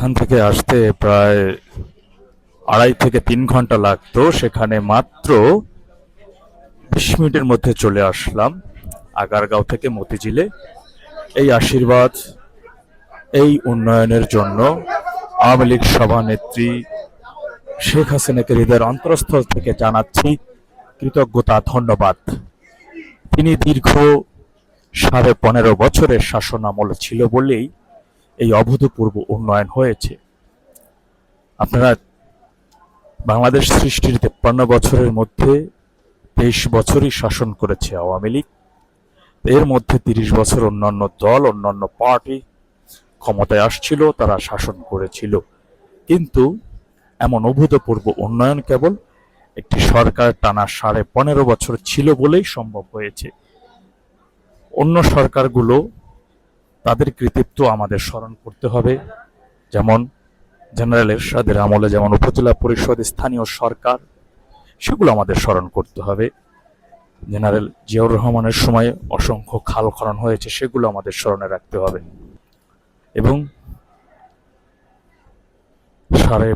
এখান থেকে আসতে প্রায় আড়াই থেকে তিন ঘণ্টা লাগতো। সেখানে মাত্র বিশ মিনিটের মধ্যে চলে আসলাম আগারগাঁও থেকে মতিঝিলে। এই আশীর্বাদ, এই উন্নয়নের জন্য আওয়ামী লীগ সভানেত্রী শেখ হাসিনাকে হৃদয়ের অন্তরস্থল থেকে জানাচ্ছি কৃতজ্ঞতা, ধন্যবাদ। তিনি দীর্ঘ সাড়ে পনেরো বছরের শাসন আমল ছিল বলেই এই অভূতপূর্ব উন্নয়ন হয়েছে। আপনারা বাংলাদেশ সৃষ্টির তেপ্পান্ন বছরের মধ্যে তেইশ বছরই শাসন করেছে আওয়ামী লীগ। এর মধ্যে তিরিশ বছর অন্যান্য দল, অন্যান্য পার্টি ক্ষমতায় আসছিল, তারা শাসন করেছিল। কিন্তু এমন অভূতপূর্ব উন্নয়ন কেবল একটি সরকার টানা সাড়ে পনেরো বছর ছিল বলেই সম্ভব হয়েছে। অন্য সরকারগুলো তাদের কৃতিত্ব আমাদের স্মরণ করতে হবে। যেমন জেনারেল এরশাদের আমলে যেমন উপজেলা পরিষদ, স্থানীয় সরকার, সেগুলো আমাদের স্মরণ করতে হবে। জেনারেল জিয়াউর রহমানের সময় অসংখ্য খাল খনন হয়েছে, সেগুলো আমাদের স্মরণে রাখতে হবে। এবং সাড়ে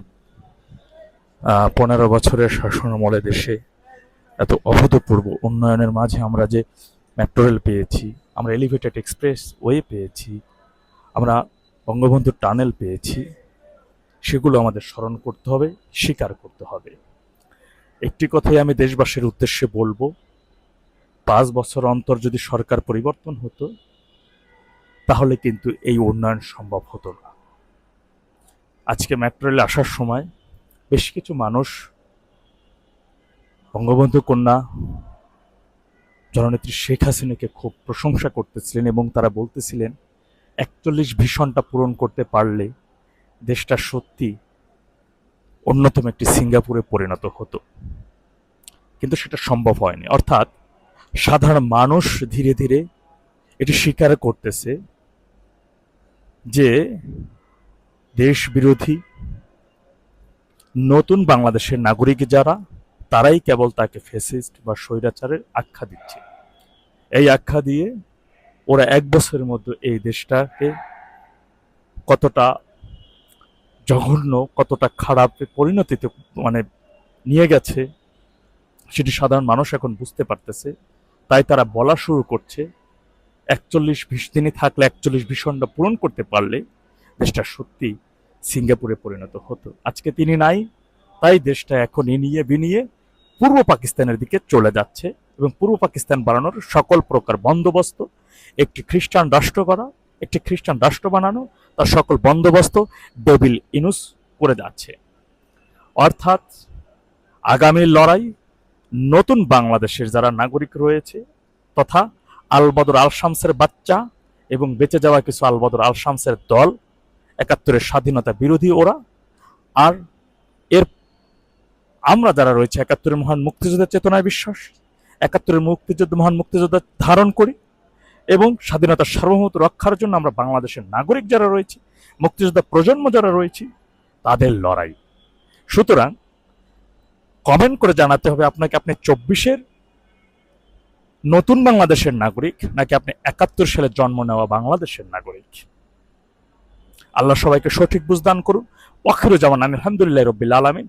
পনেরো বছরের শাসন আমলে দেশে এত অভূতপূর্ব উন্নয়নের মাঝে আমরা যে মেট্রো রেল পেয়েছি আমরা এলিভেটেড এক্সপ্রেস ওয়ে পেয়েছি, আমরা বঙ্গবন্ধু টানেল পেয়েছি, সেগুলো আমাদের স্মরণ করতে হবে, স্বীকার করতে হবে। একটি কথাই আমি দেশবাসীর উদ্দেশ্যে বলব, পাঁচ বছর অন্তর যদি সরকার পরিবর্তন হতো, তাহলে কিন্তু এই উন্নয়ন সম্ভব হতো না। আজকে মেট্রো রেলে আসার সময় বেশ কিছু মানুষ বঙ্গবন্ধু কন্যা জননেত্রী শেখ হাসিনাকে খুব প্রশংসা করতেছিলেন এবং তারা বলতেছিলেন, একচল্লিশ ভীষণটা পূরণ করতে পারলে দেশটা সত্যি অন্যতম একটি সিঙ্গাপুরে পরিণত হতো। কিন্তু সেটা সম্ভব হয়নি। অর্থাৎ সাধারণ মানুষ ধীরে ধীরে এটি স্বীকার করতেছে যে দেশ বিরোধী নতুন বাংলাদেশের নাগরিক যারা তারাই কেবল তাকে ফেসিস্ট বা স্বৈরাচারের আখ্যা দিচ্ছে। এই আখ্যা দিয়ে ওরা এক বছরের মধ্যে এই দেশটাকে কতটা জঘন্য, কতটা খারাপ পরিণতিতে মানে নিয়ে গেছে, সেটি সাধারণ মানুষ এখন বুঝতে পারতেছে। তাই তারা বলা শুরু করছে, একচল্লিশ বিশ দিনে থাকলে একচল্লিশ ভীষণটা পূরণ করতে পারলে দেশটা সত্যি সিঙ্গাপুরে পরিণত হতো। আজকে তিনি নাই তাই দেশটা এখন এনিয়ে বিনিয়ে পূর্ব পাকিস্তানের দিকে চলে যাচ্ছে এবং পূর্ব পাকিস্তান বানানোর সকল প্রকার বন্দোবস্ত, একটি খ্রিস্টান রাষ্ট্র করা, একটি খ্রিস্টান রাষ্ট্র বানানো, তার সকল বন্দোবস্ত ডেবিল ইনুস করে যাচ্ছে। অর্থাৎ আগামী লড়াই নতুন বাংলাদেশের যারা নাগরিক রয়েছে তথা আলবদর আল শামসের বাচ্চা এবং বেঁচে যাওয়া কিছু আলবদর আল শামসের দল, একাত্তরের স্বাধীনতা বিরোধী ওরা, আর এর আমরা যারা রয়েছে, একাত্তরের মহান মুক্তিযোদ্ধার চেতনায় বিশ্বাস, একাত্তরের মুক্তিযুদ্ধ, মহান মুক্তিযোদ্ধা ধারণ করি এবং স্বাধীনতার সার্বভৌমত্ব রক্ষার জন্য আমরা বাংলাদেশের নাগরিক যারা রয়েছে, মুক্তিযোদ্ধা প্রজন্ম যারা রয়েছে, তাদের লড়াই। সুতরাং কমেন্ট করে জানাতে হবে আপনাকে, আপনি চব্বিশের নতুন বাংলাদেশের নাগরিক নাকি আপনি একাত্তর সালে জন্ম নেওয়া বাংলাদেশের নাগরিক? আল্লাহ সবাইকে সঠিক বুঝদান করুন। ওয়াখিরুজ্জামান আলহামদুলিল্লাহ রবিল আলমিন।